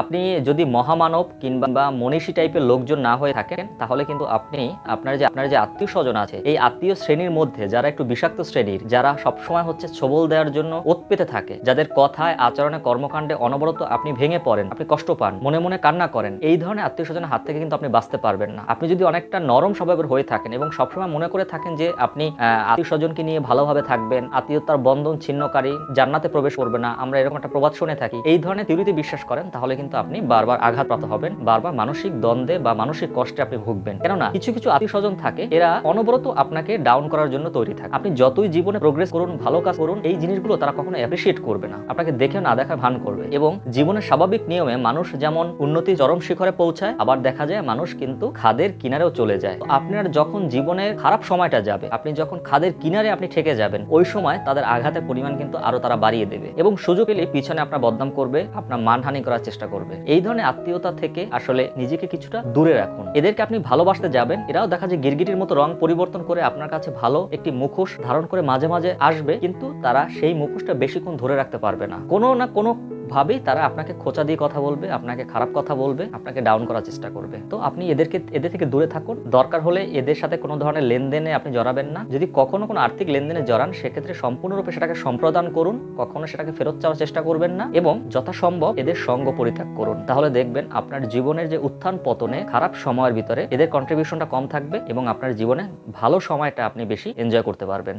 আপনি যদি মহামানব কিংবা মনীষী টাইপের লোকজন না হয়ে থাকেন, তাহলে কিন্তু আপনি আপনার যে আপনার যে আত্মীয় স্বজন আছে, এই আত্মীয় শ্রেণির মধ্যে যারা একটু বিষাক্ত শ্রেণির, যারা সবসময় হচ্ছে ছবল দেওয়ার জন্য ওত পেতে থাকে, যাদের কথায়, আচরণে, কর্মকাণ্ডে অনবরত আপনি ভেঙে পড়েন, আপনি কষ্ট পান, মনে মনে কান্না করেন, এই ধরনের আত্মীয় স্বজনের হাত থেকে কিন্তু আপনি বাঁচতে পারবেন না। আপনি যদি অনেকটা নরম স্বভাবের হয়ে থাকেন এবং সবসময় মনে করে থাকেন যে, আপনি আত্মীয় স্বজনকে নিয়ে ভালোভাবে থাকবেন, আত্মীয়তার বন্ধন ছিন্নকারী, জান্নাতে প্রবেশ করবে না, আমরা এরকম একটা প্রবাদ শুনে থাকি, এই ধরনের থিওরিতে বিশ্বাস করেন, তাহলে কিন্তু আপনি বারবার আঘাতপ্রাপ্ত হবেন, বারবার মানসিক দ্বন্দ্বে বা মানসিক কষ্টে আপনি ভুগবেন। কেননা কিছু কিছু আত্মীয় স্বজন থাকে, এরা অনবরত আপনাকে ডাউন করার জন্য তৈরি থাকে। আপনি যতই জীবনে প্রোগ্রেস করুন, ভালো কাজ করুন, এই জিনিসগুলো তারা কখনো অ্যাপ্রিসিয়েট করবে না। আপনাকে দেখে না দেখা ভান করবে। এবং জীবনের স্বাভাবিক নিয়মে মানুষ যেমন উন্নতি চরম শিখরে পৌঁছায়, আবার দেখা যায় মানুষ কিন্তু খাদের কিনারেও চলে যায়। আপনার যখন জীবনের খারাপ সময়টা যাবে, আপনি যখন খাদের কিনারে আপনি ঠেকে যাবেন, ওই সময় তাদের আঘাতের পরিমাণ কিন্তু আরও তারা বাড়িয়ে দেবে। এবং সুযোগ এলে পিছনে আপনার বদনাম করবে, আপনার মানহানি করার চেষ্টা করবে। এই ধরনের আত্মীয়তা থেকে আসলে নিজেকে কিছুটা দূরে রাখুন। এদেরকে আপনি ভালোবাসতে যাবেন, এরাও দেখা যায় গিরগিটির মতো রং পরিবর্তন করে আপনার কাছে ভালো একটি মুখোশ ধারণ করে মাঝে মাঝে আসবে, কিন্তু তারা সেই মুখোশটা বেশিক্ষণ ধরে রাখতে পারবে না। কোনো না কোনো ভাবেই তারা আপনাকে খোঁচা দিয়ে কথা বলবে, আপনাকে খারাপ কথা বলবে, আপনাকে ডাউন করার চেষ্টা করবে। তো আপনি এদেরকে এদের থেকে দূরে থাকুন। দরকার হলে এদের সাথে কোনো ধরনের লেনদেনে আপনি জড়াবেন না। যদি কখনো কোনো আর্থিক লেনদেনে জড়ান, সেক্ষেত্রে সম্পূর্ণরূপে সেটাকে সম্প্রদান করুন, কখনো সেটাকে ফেরত চাওয়ার চেষ্টা করবেন না এবং যথাসম্ভব এদের সঙ্গ পরিত্যাগ করুন। তাহলে দেখবেন আপনার জীবনের যে উত্থান পতনে খারাপ সময়ের ভিতরে এদের কন্ট্রিবিউশনটা কম থাকবে এবং আপনার জীবনে ভালো সময়টা আপনি বেশি এনজয় করতে পারবেন।